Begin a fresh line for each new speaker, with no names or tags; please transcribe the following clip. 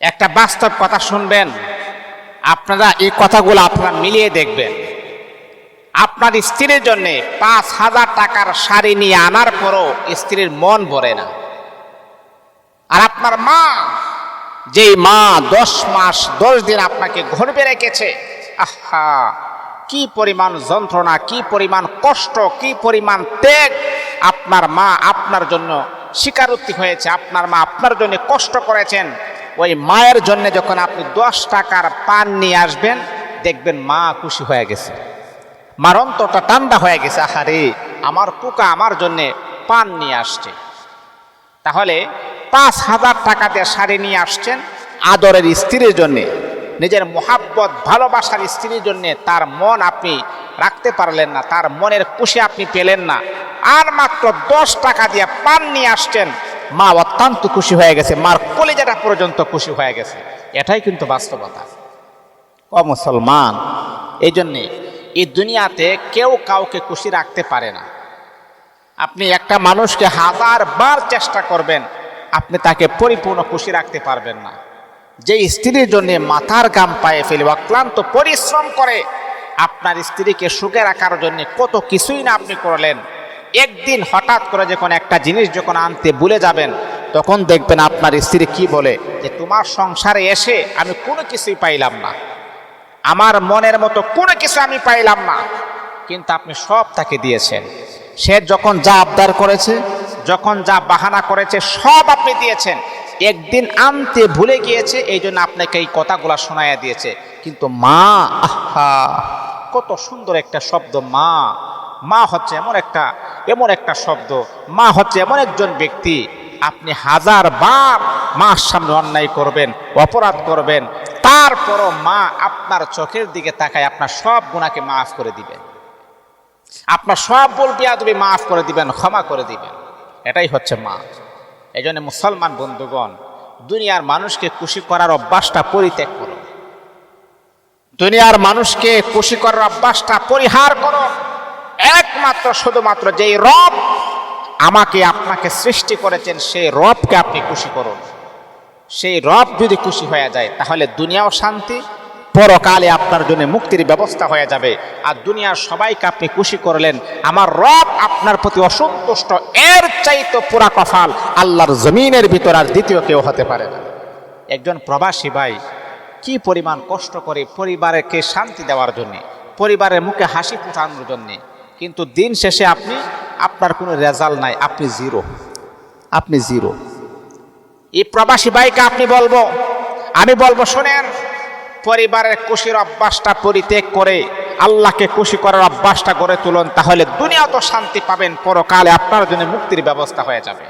একটা বাস্তব কথা শুনবেন। আপনারা এই কথাগুলো আপনারা মিলিয়ে দেখবেন। আপনার স্ত্রীর জন্য পাঁচ হাজার টাকার শাড়ি নিয়ে আনার পরও স্ত্রীর মন ভরে না। আর আপনার মা, যেই মা দশ মাস, দশ দিন আপনাকে গর্বে রেখেছে, আহা, কি পরিমাণ যন্ত্রণা, কি পরিমাণ কষ্ট, কি পরিমাণ ত্যাগ। আপনার মা আপনার জন্য স্বীকারোক্তি হয়েছে, আপনার মা আপনার জন্য কষ্ট করেছেন। ওই মায়ের জন্য যখন আপনি দশ টাকার পান নিয়ে আসবেন, দেখবেন মা খুশি হয়ে গেছে। মার অন্তরটা ঠান্ডা হয়ে গেছে। আহারে, আমার পোকা আমার জন্যে পান নিয়ে আসছে। তাহলে পাঁচ হাজার টাকা দিয়ে শাড়ি নিয়ে আসছেন আদরের স্ত্রীর জন্যে। নিজের মোহাব্বত, ভালোবাসার স্ত্রীর জন্যে তার মন আপনি রাখতে পারলেন না, তার মনের খুশি আপনি পেলেন না। আর মাত্র দশ টাকা দিয়ে পান নিয়ে আসছেন মা অত্যন্ত খুশি হয়ে গেছে, মার কলেজাটা পর্যন্ত খুশি হয়ে গেছে। এটাই কিন্তু বাস্তবতা। ও মুসলমান, এই জন্যে এই দুনিয়াতে কেউ কাউকে খুশি রাখতে পারে না। আপনি একটা মানুষকে হাজার বার চেষ্টা করবেন, আপনি তাকে পরিপূর্ণ খুশি রাখতে পারবেন না। যে স্ত্রীর জন্য মাথার গাম পায়ে ফেলে অক্লান্ত পরিশ্রম করে, আপনার স্ত্রীকে সুখে রাখার জন্য কত কিছুই না আপনি করলেন একদিন হঠাৎ করে যখন একটা জিনিস যখন আনতে ভুলে যাবেন, তখন দেখবেন আপনার স্ত্রী কি বলে যে, তোমার সংসারে এসে আমি কোনো কিছুই পাইলাম না। আমার মনের মতো কোনো কিছু আমি পাইলাম না। কিন্তু আপনি সব তাকে দিয়েছেন। সে যখন যা আবদার করেছে, যখন যা বাহানা করেছে, সব আপনি দিয়েছেন। একদিন আনতে ভুলে গিয়েছে এই জন্য আপনাকে এই কথাগুলো শোনাইয়া দিয়েছে। কিন্তু মা, আহা! কত সুন্দর একটা শব্দ, মা। মা হচ্ছে এমন একটা এমন একটা শব্দ। মা হচ্ছে এমন একজন ব্যক্তি। আপনি হাজার বার মার সামনে অন্যায় করবেন, অপরাধ করবেন। তারপরও মা আপনার চোখের দিকে তাকায়, আপনার সব গুণাকে মাফ করে দিবেন আপনার সব বল বিয়াদবি মাফ করে দিবেন, ক্ষমা করে দিবেন। এটাই হচ্ছে মা। এই জন্য মুসলমান বন্ধুগণ, দুনিয়ার মানুষকে খুশি করার অভ্যাসটা পরিত্যাগ করো। দুনিয়ার মানুষকে খুশি করার অভ্যাসটা পরিহার করো। একমাত্র, শুধুমাত্র যেই রব আমাকে, আপনাকে সৃষ্টি করেছেন, সেই রবকে আপনি খুশি করুন। সেই রব যদি খুশি হয়ে যায়, তাহলে দুনিয়াও শান্তি, পরকালে আপনার জন্য মুক্তির ব্যবস্থা হয়ে যাবে। আর দুনিয়ার সবাইকে আপনি খুশি করলেন, আমার রব আপনার প্রতি অসন্তুষ্ট, এর চাইতো পুরা কফাল আল্লাহর জমিনের ভিতর আর দ্বিতীয় কেউ হতে পারে না। একজন প্রবাসী ভাই কি পরিমাণ কষ্ট করে পরিবারকে শান্তি দেওয়ার জন্যে, পরিবারের মুখে হাসি ফুটানোর জন্যে কিন্তু দিন শেষে আপনি, আপনার কোনো রেজাল্ট নাই, আপনি জিরো আপনি জিরো এই প্রবাসী ভাইকে আপনি বলব, আমি বলব, শোনেন, পরিবারের খুশির অভ্যাসটা পরিত্যাগ করে আল্লাহকে খুশি করার অভ্যাসটা গড়ে তুলুন, তাহলে দুনিয়া তো শান্তি পাবেন, পরকালে আপনার জন্য মুক্তির ব্যবস্থা হয়ে যাবে।